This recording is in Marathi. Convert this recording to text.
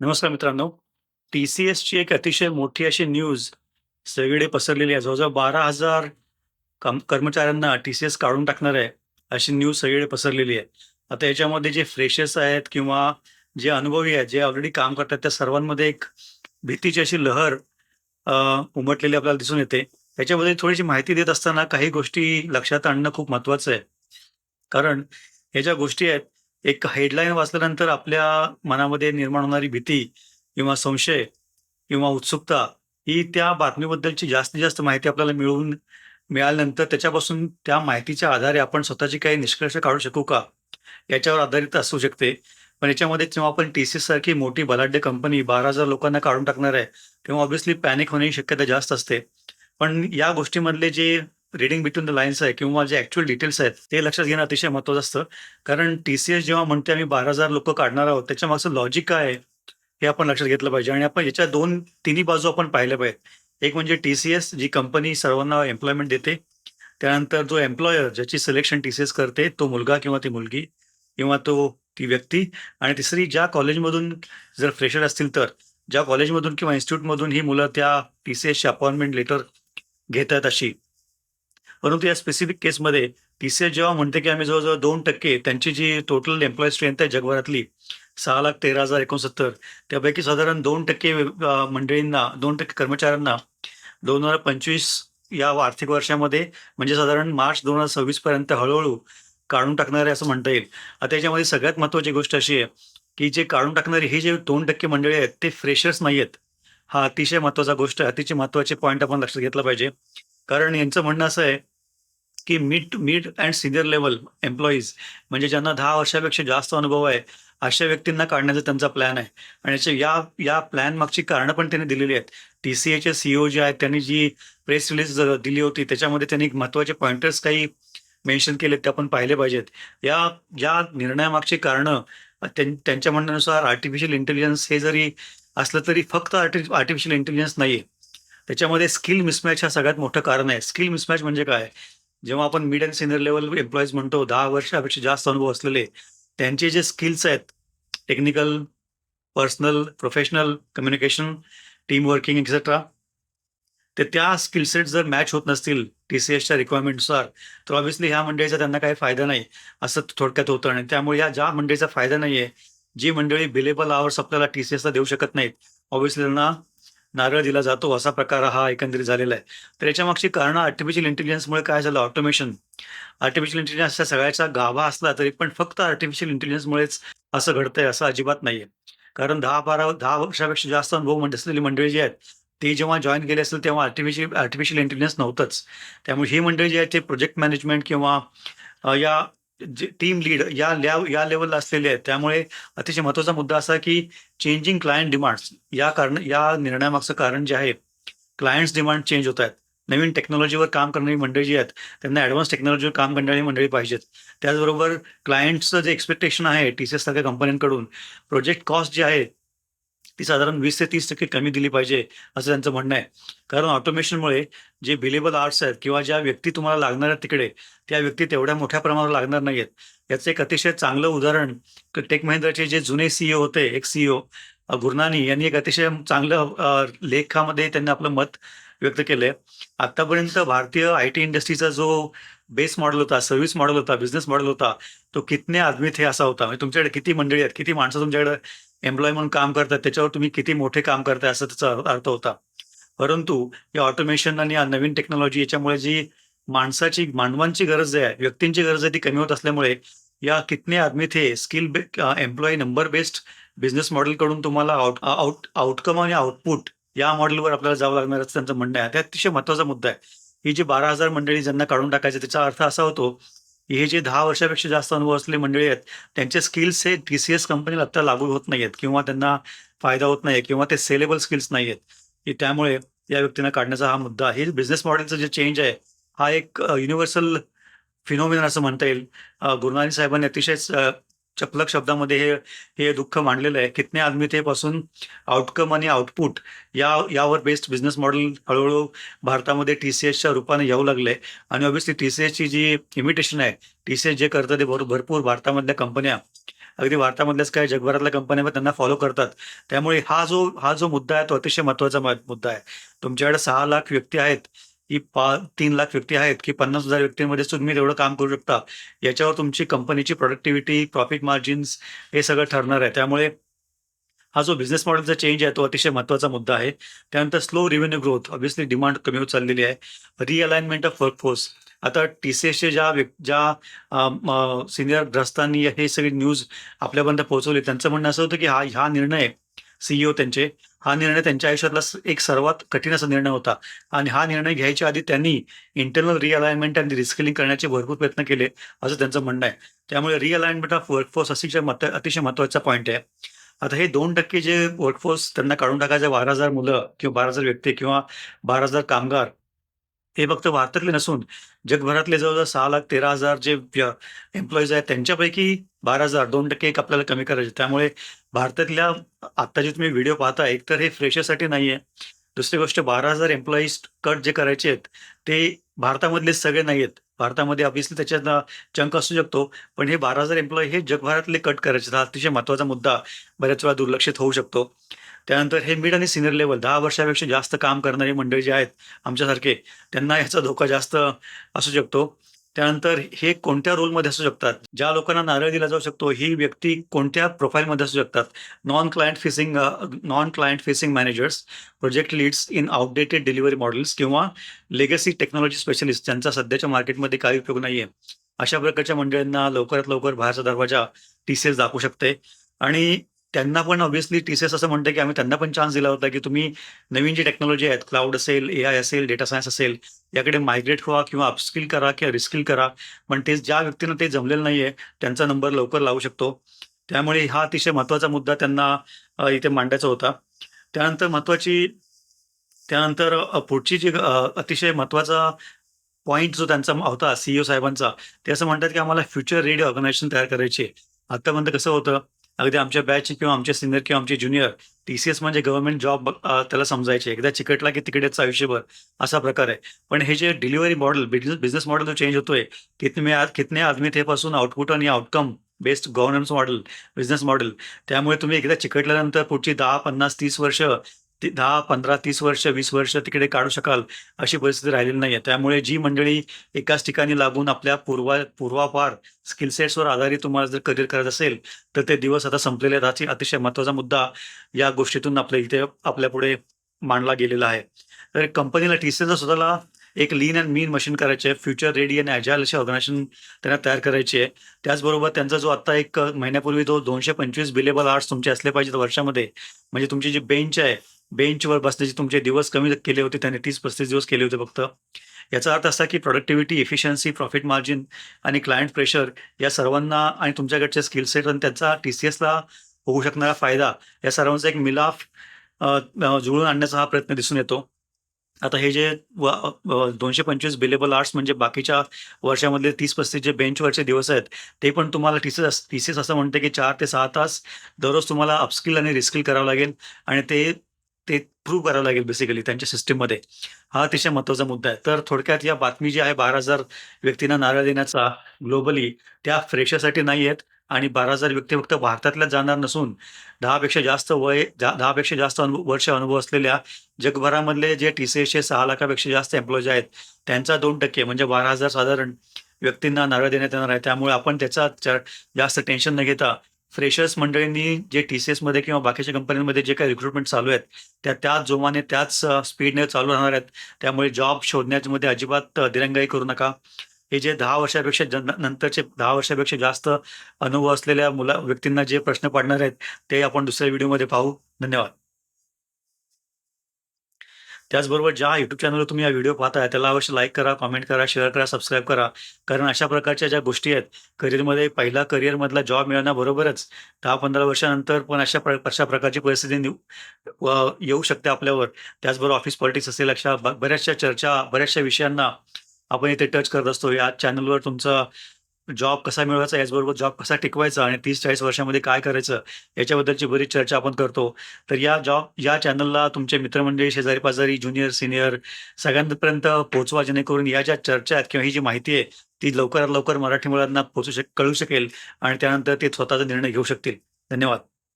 नमस्कार मित्रांनो. टी-सी-एसची एक अतिशय मोठी अशी न्यूज सगळीकडे पसरलेली आहे. जवळजवळ बारा हजार काम कर्मचाऱ्यांना टी-सी-एस काढून टाकणार आहे, अशी न्यूज सगळीकडे पसरलेली आहे. आता याच्यामध्ये जे फ्रेशर्स आहेत किंवा जे अनुभवी आहेत, जे ऑलरेडी काम करतात, त्या सर्वांमध्ये एक भीतीची अशी लहर उमटलेली आपल्याला दिसून येते. त्याच्यामध्ये थोडीशी माहिती देत असताना काही गोष्टी लक्षात आणणं खूप महत्वाचं आहे. कारण ह्या ज्या गोष्टी आहेत, एक हेडलाईन वाचल्यानंतर आपल्या मनामध्ये निर्माण होणारी भीती किंवा संशय किंवा उत्सुकता ही त्या बातमीबद्दलची जास्तीत जास्त माहिती आपल्याला मिळवून मिळाल्यानंतर त्याच्यापासून त्या माहितीच्या आधारे आपण स्वतःचे काही निष्कर्ष काढू शकू का? याच्यावर आधारित असू शकते. पण याच्यामध्ये जेव्हा आपण टी सी सारखी मोठी बलाढ्य कंपनी बारा हजार लोकांना काढून टाकणार आहे, तेव्हा ऑब्व्हियसली पॅनिक होण्याची शक्यता जास्त असते. पण या गोष्टीमधले जे रीडिंग बिटवीन द लाईन्स आहे किंवा जे ऍक्च्युअल डिटेल्स आहेत, ते लक्षात घेणं अतिशय महत्त्वाचं असतं. कारण टी-सी-एस जेव्हा म्हणते आम्ही बारा हजार लोक काढणार आहोत, त्याच्या मागचं लॉजिक काय आहे, हे आपण लक्षात घेतलं पाहिजे आणि आपण याच्या दोन तिन्ही बाजू आपण पाहिल्या पाहिजेत. एक म्हणजे टी-सी-एस जी कंपनी सर्वांना एम्प्लॉयमेंट देते. त्यानंतर जो एम्प्लॉयर ज्याची सिलेक्शन टी-सी-एस करते, तो मुलगा किंवा ती मुलगी किंवा तो ती व्यक्ती आणि तिसरी ज्या कॉलेजमधून जर फ्रेशर असतील तर, ज्या कॉलेजमधून किंवा इन्स्टिट्यूटमधून ही मुलं त्या टी सी एसची अपॉइंटमेंट लेटर घेत आहेत अशी. परंतु या स्पेसिफिक केसमध्ये टी-सी-एस जेव्हा म्हणते, की आम्ही जवळजवळ दोन टक्के त्यांची जी टोटल एम्प्लॉयी स्ट्रेंथ आहे जगभरातली 6,13,069 त्यापैकी साधारण दोन टक्के मंडळींना दोन टक्के कर्मचाऱ्यांना 2025 या आर्थिक वर्षामध्ये म्हणजे साधारण मार्च 2026 पर्यंत हळूहळू काढून टाकणार आहे असं म्हणता येईल. आता याच्यामध्ये सगळ्यात महत्त्वाची गोष्ट अशी आहे, की जे काढून टाकणारे हे जे दोन टक्के मंडळी आहेत, ते फ्रेशर्स आहेत हा अतिशय महत्त्वाचा गोष्ट अतिशय महत्त्वाचे पॉईंट आपण लक्षात घेतला पाहिजे. कारण यांचं म्हणणं असं आहे, की mid mid and senior level employees म्हणजे ज्यांना दहा वर्षापेक्षा जास्त अनुभव आहे, अशा व्यक्तींना काढण्याचा त्यांचा प्लॅन आहे. आणि याचे या या प्लॅन मागची कारणं पण त्यांनी दिलेली आहेत. टी-सी-एचे सीईओ जे आहेत, त्यांनी जी प्रेस रिलीज दिली होती, त्याच्यामध्ये त्यांनी महत्त्वाचे पॉइंटर्स काही मेन्शन केलेत, ते आपण पाहिले पाहिजेत. या या निर्णयामागची कारणं त्यांच्या म्हणण्यानुसार आर्टिफिशियल इंटेलिजन्स हे जरी असलं तरी फक्त आर्टि आर्टिफिशियल इंटेलिजन्स नाहीये. त्याच्यामध्ये स्किल मिसमॅच हा सगळ्यात मोठं कारण आहे. स्किल मिसमॅच म्हणजे काय? जेव्हा आपण mid and senior level employees म्हणतो दहा वर्षापेक्षा जास्त अनुभव असलेले, त्यांचे जे स्किल्स आहेत technical, personal, professional, communication, team working etcetera ते त्या स्किलसेट जर मॅच होत नसतील टी-सी-एसच्या रिक्वायरमेंटनुसार, तर ऑब्व्हियसली ह्या मंडळीचा त्यांना काही फायदा नाही, असं थोडक्यात होतं. आणि त्यामुळे या ज्या मंडळीचा फायदा नाही आहे जी मंडळी बिलेबल आवर्स आपल्याला टी-सी-एसला देऊ शकत नाहीत, ऑब्व्हियसली त्यांना नारळ दिला जातो, असा प्रकार हा एकंदरीत झालेला आहे. तर याच्यामागची कारणं आर्टिफिशियल इंटेलिजन्समुळे काय झालं ऑटोमेशन. आर्टिफिशियल इंटेलिजन्सचा सगळ्याचा गाभा असला तरी पण फक्त आर्टिफिशियल इंटेलिजन्समुळेच असं घडतंय असं अजिबात नाहीये. कारण दहा बारा दहा वर्षापेक्षा जास्त अनुभव असलेली मंडळी जी आहेत, ते जेव्हा जॉईन केले असेल तेव्हा आर्टिफिशियल आर्टिफिशियल इंटेलिजन्स नव्हतंच. त्यामुळे ही मंडळी जी आहेत ते प्रोजेक्ट मॅनेजमेंट किंवा या जे टीम लीड या ल्या या लेवलला असलेले आहेत. त्यामुळे अतिशय महत्त्वाचा मुद्दा असा की चेंजिंग क्लायंट डिमांड्स या कारण या निर्णयामागचं कारण जे आहे, क्लायंट्स डिमांड चेंज होत आहेत. नवीन टेक्नॉलॉजीवर काम करणारी मंडळी जी आहेत, त्यांना ॲडव्हान्स टेक्नॉलॉजीवर काम करणारी मंडळी पाहिजेत. त्याचबरोबर क्लायंट्सचं जे एक्सपेक्टेशन आहे टी-सी-एस सारख्या कंपन्यांकडून, प्रोजेक्ट कॉस्ट जे आहे, ती साधारण वीस ते 30% कमी दिली पाहिजे, असं त्यांचं म्हणणं आहे. कारण ऑटोमेशनमुळे जे बिलेबल आर्ट्स आहेत किंवा ज्या व्यक्ती तुम्हाला लागणार आहेत तिकडे, त्या व्यक्ती तेवढ्या मोठ्या प्रमाणावर लागणार नाहीयेत. याचं एक अतिशय चांगलं उदाहरण टेक महिंद्राचे जे जुने सीईओ होते, एक सीईओ गुरनानी यांनी एक अतिशय चांगलं लेखामध्ये त्यांनी आपलं मत व्यक्त केलंय. आतापर्यंत भारतीय आय-टी इंडस्ट्रीचा जो बेस मॉडेल होता, सर्व्हिस मॉडेल होता, बिझनेस मॉडेल होता, तो कितने आदमी थे असा होता. म्हणजे तुमच्याकडे किती मंडळी आहेत, किती माणसं तुमच्याकडे एम्प्लॉय म्हणून काम करतात, त्याच्यावर तुम्ही किती मोठे काम करताय असा त्याचा अर्थ होता. परंतु या ऑटोमेशन आणि या नवीन टेक्नॉलॉजी याच्यामुळे जी माणसाची मानवांची गरज आहे, व्यक्तींची गरज आहे ती कमी होत असल्यामुळे या कितने आदमी थे स्किल बे एम्प्लॉयी नंबर बेस्ड बिझनेस मॉडेलकडून तुम्हाला आउट आउट आउटकम आणि आउटपुट या मॉडेलवर आपल्याला जावं लागणार असं त्यांचं म्हणणं आहे. ते अतिशय महत्त्वाचा मुद्दा आहे. ही जी बारा हजार मंडळी ज्यांना काढून टाकायचे त्याचा अर्थ असा होतो, हे जे दहा वर्षापेक्षा जास्त अनुभव असलेली मंडळी आहेत, त्यांचे स्किल्स हे टी-सी-एस कंपनीला आत्ता लागू होत नाहीयेत किंवा त्यांना फायदा होत नाही किंवा ते सेलेबल स्किल्स नाही की त्यामुळे या व्यक्तींना काढण्याचा हा मुद्दा आहे. हे बिझनेस मॉडेलचं जे चेंज आहे, हा एक युनिव्हर्सल फिनॉमिनन असं म्हणता येईल. गुरुनानी साहेबांनी अतिशय चपलक शब्दामध्ये हे हे दुःख मांडलेलं आहे. कितने आदमी ते पासून आउटकम आणि आउटपुट या यावर बेस्ड बिझनेस मॉडेल हळूहळू भारतामध्ये टी-सी-एसच्या रूपाने येऊ लागले. आणि ऑब्व्हियसली टी-सी-एसची जी इमिटेशन आहे, टी-सी-एस जे करतं ते भर भरपूर भारतामधल्या कंपन्या अगदी भारतामधल्याच काही जगभरातल्या कंपन्या त्यांना फॉलो करतात. त्यामुळे हा जो हा जो मुद्दा आहे तो अतिशय महत्त्वाचा मुद्दा आहे. तुमच्याकडे सहा लाख व्यक्ती आहेत. की पा तीन लाख व्यक्ती आहेत की पन्नास हजार व्यक्तींमध्ये तुम्ही तेवढं काम करू शकता. याच्यावर तुमची कंपनीची प्रोडक्टिव्हिटी प्रॉफिट मार्जिन्स हे सगळं ठरणार आहे. त्यामुळे हा जो बिझनेस मॉडेलचा चेंज आहे तो अतिशय महत्त्वाचा मुद्दा आहे. त्यानंतर slow revenue growth obviously demand कमी होत चाललेली आहे. रिअलाइनमेंट ऑफ वर्कफोर्स आता टी सी एसचे ज्या ज्या सिनियर ग्रस्तांनी हे सगळी न्यूज आपल्यापर्यंत पोहोचवली त्यांचं म्हणणं असं होतं की हा हा निर्णय सीईओ त्यांचे. हा निर्णय त्यांच्या आयुष्यातला एक सर्वात कठीण असा निर्णय होता. आणि हा निर्णय घ्यायच्या आधी त्यांनी इंटरनल रिअलाइनमेंट आणि रिस्किलिंग करण्याचे भरपूर प्रयत्न केले असं त्यांचं म्हणणं आहे. त्यामुळे रिअलाइनमेंट ऑफ वर्कफोर्स अतिशय मत अतिशय महत्त्वाचा पॉईंट आहे. आता हे दोन टक्के जे वर्कफोर्स त्यांना काढून टाकायचे बारा हजार मुलं किंवा बारा हजार व्यक्ती किंवा बारा हजार कामगार हे फक्त भारतातले नसून जगभरातले जवळजवळ सहा लाख तेरा हजार जे एम्प्लॉईज आहेत त्यांच्यापैकी बारा हजार दोन टक्के एक आपल्याला कमी करायचे. त्यामुळे भारतातल्या आता जे तुम्ही व्हिडिओ पाहता एक तर हे फ्रेशरसाठी नाही आहे दुसरी गोष्ट बारा हजार एम्प्लॉईज कट जे करायचे आहेत ते भारतामधले सगळे नाही आहेत भारतामध्ये ऑब्व्हियसली त्याच्यात चंक असू शकतो. पण हे बारा हजार एम्प्लॉई हे जगभरातले कट करायचे. हा अतिशय महत्त्वाचा मुद्दा बऱ्याच वेळा दुर्लक्षित होऊ शकतो. त्यानंतर हे मिड आणि सिनियर लेवल दहा वर्षापेक्षा जास्त काम करणारी मंडळी जे आहेत आमच्यासारखे त्यांना याचा धोका जास्त असू शकतो. त्यानंतर हे कोणत्या रोलमध्ये असू शकतात? ज्या लोकांना नारळ दिला जाऊ शकतो ही व्यक्ती कोणत्या प्रोफाईलमध्ये असू शकतात? Non client facing non client facing managers project leads in outdated delivery models किंवा लेगसी टेक्नॉलॉजी स्पेशलिस्ट ज्यांचा सध्याच्या मार्केटमध्ये काही उपयोग नाहीये. अशा प्रकारच्या मंडळींना लवकरात लवकर बाहेरचा दरवाजा टी सी एस दाखवू शकते. आणि त्यांना पण ऑब्व्हियसली टी सी एस असं म्हणतं की आम्ही त्यांना पण चान्स दिला होता की तुम्ही नवीन जी टेक्नॉलॉजी आहेत क्लाउड असेल ए आय असेल डेटा सायन्स असेल याकडे मायग्रेट व्हा किंवा अपस्किल करा किंवा रिस्किल करा. पण ते ज्या व्यक्तींना ते जमलेलं नाहीये त्यांचा नंबर लवकर लावू शकतो. त्यामुळे हा अतिशय महत्त्वाचा मुद्दा त्यांना इथे मांडायचा होता. त्यानंतर महत्वाची त्यानंतर पुढची जी अतिशय महत्त्वाचा पॉईंट जो त्यांचा होता सीईओ साहेबांचा ते असं म्हणतात की आम्हाला फ्युचर रेडी ऑर्गनायझेशन तयार करायची आहे. आतापर्यंत कसं होतं अगदी आमच्या बॅच किंवा आमचे सिनियर किंवा आमचे ज्युनियर टी सी एस म्हणजे गव्हर्नमेंट जॉब त्याला समजायचे. एकदा चिकटला की तिकडेच आयुष्यभर असा प्रकार आहे. पण हे जे डिलिव्हरी मॉडेल बिझनेस मॉडेल जो चेंज होतोय कितने आज कितने आदमी ते पासून आउटपुट आणि outcome based governance model business model त्यामुळे तुम्ही एकदा चिकटल्यानंतर पुढची दहा पन्नास तीस वर्ष ती- दहा पंधरा तीस वर्ष वीस वर्ष तिकडे काढू शकाल अशी परिस्थिती राहिलेली नाही आहे त्यामुळे जी मंडळी एकाच ठिकाणी लागून आपल्या पूर्वा पूर्वापार स्किलसेट्सवर आधारित तुम्हाला जर करिअर करायचं असेल तर ते दिवस आता संपलेले आहेत. हाची अतिशय महत्त्वाचा मुद्दा या गोष्टीतून आपल्या इथे आपल्या पुढे मांडला गेलेला आहे. तर कंपनीला टी सी स्वतःला एक लीन अँड मीन मशीन करायचे आहे. फ्युचर रेडी आणि अजाईल असे ऑर्गनायझेशन त्यांना तयार करायची आहे. त्याचबरोबर त्यांचा जो आता एक महिन्यापूर्वी तो दोनशे पंचवीस बिलेबल आर्ट्स तुमचे असले पाहिजेत वर्षामध्ये म्हणजे तुमची जी बेंच आहे बेंचवर बसण्याचे तुमचे दिवस कमी केले होते त्यांनी तीस पस्तीस दिवस केले होते फक्त. याचा अर्थ असा की प्रोडक्टिव्हिटी इफिशियन्सी प्रॉफिट मार्जिन आणि क्लायंट प्रेशर या सर्वांना आणि तुमच्याकडचे स्किल सेट आणि त्याचा टी सी एसला होऊ शकणारा फायदा या सर्वांचा एक मिलाफ जुळून आणण्याचा हा प्रयत्न दिसून येतो. आता हे जे दोनशे पंचवीस बिलेबल आर्ट्स म्हणजे बाकीच्या वर्षामधले तीस पस्तीस जे बेंचवरचे दिवस आहेत ते पण तुम्हाला टीसीएस टीसीएस असं म्हणते की चार ते सहा तास दररोज तुम्हाला अपस्किल आणि रिस्किल करावं लागेल आणि ते प्रूव्ह करावं लागेल बेसिकली त्यांच्या सिस्टीममध्ये हा अतिशय महत्त्वाचा मुद्दा आहे. तर थोडक्यात या बातमी जी आहे बारा हजार व्यक्तींना नारळ देण्याचा ग्लोबली त्या फ्रेशरसाठी नाही आहेत आणि बारा हजार व्यक्ती फक्त भारतातल्या जाणार नसून दहापेक्षा जास्त वय जा- दहापेक्षा जास्त अनुभव वर्ष अनुभव असलेल्या जगभरामधले जे टी सी एसचे सहा लाखापेक्षा जास्त एम्प्लॉईज आहेत त्यांचा दोन टक्के म्हणजे बारा हजार साधारण व्यक्तींना नारळ देण्यात येणार आहे. त्यामुळे आपण त्याचा जास्त टेन्शन न घेता फ्रेशर्स मंडळींनी जे टी सी एसमध्ये किंवा बाकीच्या कंपन्यांमध्ये जे काही रिक्रुटमेंट चालू आहेत त्या त्याच जोमाने त्याच स्पीडने चालू राहणार आहेत. त्यामुळे जॉब शोधण्यामध्ये अजिबात दिरंगाई करू नका. हे जे दहा वर्षापेक्षा नंतरचे दहा वर्षापेक्षा जास्त अनुभव असलेल्या मुला व्यक्तींना जे प्रश्न पडणार आहेत ते आपण दुसऱ्या व्हिडिओमध्ये पाहू. धन्यवाद. त्याचबरोबर ज्या युट्यूब चॅनलवर तुम्ही हा व्हिडिओ पाहताय त्याला अवश्य लाईक करा कॉमेंट करा शेअर करा सबस्क्राईब करा. कारण अशा प्रकारच्या ज्या गोष्टी आहेत करिअरमध्ये पहिला करिअरमधला जॉब मिळवण्याबरोबरच दहा पंधरा वर्षानंतर पण अशा प्र अशा प्रकारची परिस्थिती येऊ शकते आपल्यावर. त्याचबरोबर ऑफिस पॉलिटिक्स असेल अशा बऱ्याचशा चर्चा बऱ्याचशा विषयांना आपण इथे टच करत असतो. या चॅनलवर तुमचा जॉब कसा मिळवायचा याचबरोबर जॉब कसा टिकवायचा आणि तीस चाळीस वर्षामध्ये काय करायचं याच्याबद्दलची बरीच चर्चा आपण करतो. तर या जॉब या चॅनलला तुमचे मित्रमंडळी शेजारी पाजारी ज्युनियर सिनियर सगळ्यांपर्यंत पोहोचवा जेणेकरून या ज्या चर्चा आहेत किंवा ही जी माहिती आहे ती लवकरात लवकर मराठी मुलांना पोहोचू शक कळू शकेल आणि त्यानंतर ते स्वतःचा निर्णय घेऊ शकतील. धन्यवाद.